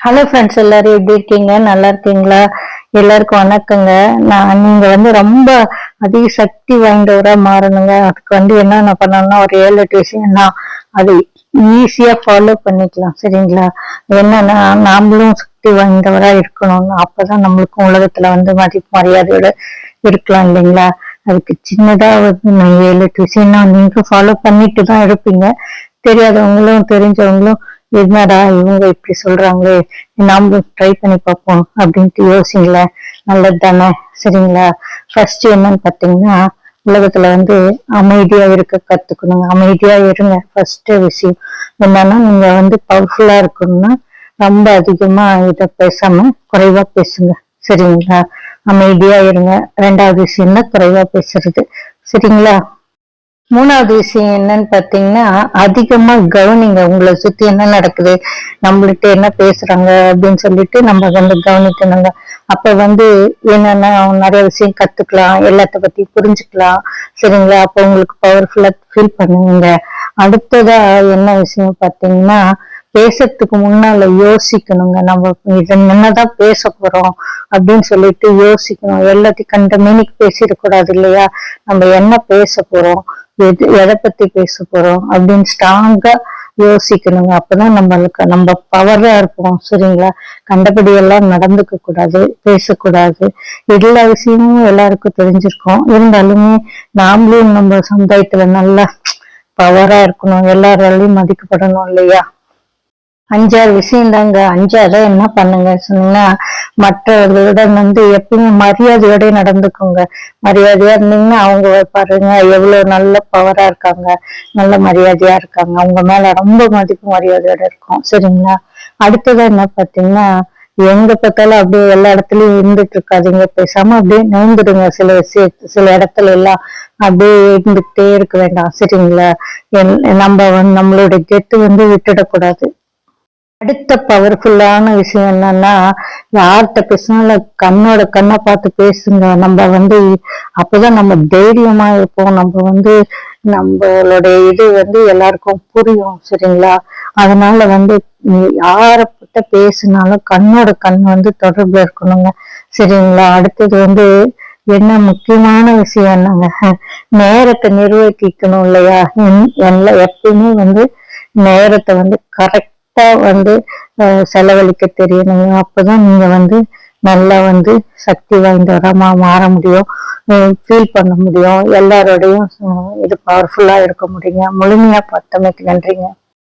Hello friends எல்லாரும் எப்படி இருக்கீங்க? நல்லா இருக்கீங்களா? எல்லாருக்கும் வணக்கங்க. நான் நீங்க வந்து ரொம்ப அதிக சக்தி வாய்ந்தவரா மாறணுங்க. அதுக்கு வந்து என்னென்ன பண்ணணும்னா ஒரு ஏழு எட்டு விஷயம் தான் ஈஸியா ஃபாலோ பண்ணிக்கலாம். சரிங்களா? என்னன்னா நாமளும் சக்தி வாய்ந்தவரா இருக்கணும்னு. அப்பதான் நம்மளுக்கும் உலகத்துல வந்து மதிப்பு மரியாதையோட இருக்கலாம் இல்லைங்களா? அதுக்கு சின்னதா வந்து நான் ஏழு எட்டு விஷயம் தான் நீங்க ஃபாலோ பண்ணிட்டு தான் இருப்பீங்க. தெரியாதவங்களும் தெரிஞ்சவங்களும் என்னடா இவங்க இப்படி சொல்றாங்களே? நாமளும் ட்ரை பண்ணி பார்ப்போம் அப்படின்ட்டு யோசிங்களேன் நல்லது தானே சரிங்களா? ஃபர்ஸ்ட் என்னன்னு பார்த்தீங்கன்னா உலகத்துல வந்து அமைதியா இருக்க கத்துக்கணுங்க. அமைதியா இருங்க. ஃபர்ஸ்ட் விஷயம். என்னன்னா நீங்க வந்து பவர்ஃபுல்லா இருக்கணும்னா ரொம்ப அதிகமா இதை பேசாம குறைவா பேசுங்க. சரிங்களா? அமைதியா இருங்க. ரெண்டாவது விஷயம் தான் குறைவா பேசுறது. சரிங்களா? மூணாவது விஷயம் என்னன்னு பாத்தீங்கன்னா அதிகமா கவனிங்க. உங்களை சுத்தி என்ன நடக்குது நம்மள்ட்ட என்ன பேசுறாங்க அப்படின்னு சொல்லிட்டு நம்ம வந்து கவனிக்கணுங்க. அப்ப வந்து என்னன்னா நிறைய விஷயம் கத்துக்கலாம் எல்லாத்த பத்தி புரிஞ்சுக்கலாம். சரிங்களா? அப்ப உங்களுக்கு பவர்ஃபுல்லா ஃபீல் பண்ணுவீங்க. அடுத்ததா என்ன விஷயம் பாத்தீங்கன்னா பேசுறதுக்கு முன்னால யோசிக்கணுங்க. நம்ம இதை என்னதான் பேச போறோம் அப்படின்னு சொல்லிட்டு யோசிக்கணும். எல்லாத்தையும் கண்ட மீனிக்கு பேசிடக்கூடாது இல்லையா? நம்ம என்ன பேச போறோம்? எது எதை பத்தி பேச போறோம் அப்படின்னு ஸ்ட்ராங்கா யோசிக்கணுங்க. அப்பதான் நம்மளுக்கு நம்ம பவரா இருப்போம் சரிங்களா? கண்டபடி எல்லாம் நடந்துக்க கூடாது பேசக்கூடாது எல்லா விஷயமும் எல்லாருக்கும் தெரிஞ்சிருக்கோம். இருந்தாலுமே நாமளும் நம்ம சமுதாயத்துல நல்லா பவரா இருக்கணும் எல்லாராலையும் மதிக்கப்படணும் இல்லையா? அஞ்சாறு விஷயம் தாங்க அஞ்சாவது என்ன பண்ணுங்க? சொன்னீங்கன்னா மற்றவர்களிடம் வந்து எப்பயும் மரியாதையோட நடந்துக்கோங்க. மரியாதையா இருந்தீங்கன்னா அவங்க பாருங்க எவ்வளவு நல்ல பவரா இருக்காங்க. நல்ல மரியாதையா இருக்காங்க. அவங்க மேல ரொம்ப மதிப்பு மரியாதையோட இருக்கும். சரிங்களா? அடுத்ததா என்ன பாத்தீங்கன்னா எங்க பார்த்தாலும் அப்படியே எல்லா இடத்துலயும் இருந்துட்டு இருக்காதீங்க. பேசாம அப்படியே நோந்துடுங்க சில விஷயத்து சில இடத்துல எல்லாம் அப்படியே இருந்துகிட்டே இருக்க வேண்டாம். சரிங்களா? நம்ம வந்து நம்மளோட கெத்து வந்து விட்டுடக்கூடாது. அடுத்த பவர்ஃபுல்லான விஷயம் என்னன்னா யார்கிட்ட பேசினாலும் கண்ணோட கண்ணை பார்த்து பேசுங்க. நம்ம வந்து அப்பதான் நம்ம தைரியமா இருப்போம். நம்ம வந்து நம்மளுடைய இது வந்து எல்லாருக்கும் புரியும் சரிங்களா? அதனால வந்து யாரப்பட்ட பேசினாலும் கண்ணோட கண் வந்து தொடர்புல இருக்கணுங்க சரிங்களா? அடுத்தது வந்து என்ன முக்கியமான விஷயம் என்னங்க? நேரத்தை நிர்வகிக்கணும் இல்லையா? எல்லாம் எப்பயுமே வந்து நேரத்தை வந்து கரெக்ட் வந்து செலவழிக்க தெரியணும். அப்பதான் நீங்க வந்து நல்லா வந்து சக்தி வாய்ந்தவரமா மாற முடியும். ஃபீல் பண்ண முடியும். எல்லாரோடையும் இது பவர்ஃபுல்லா இருக்க முடியுங்க. முழுமையா பார்த்தமைக்கு நன்றிங்க.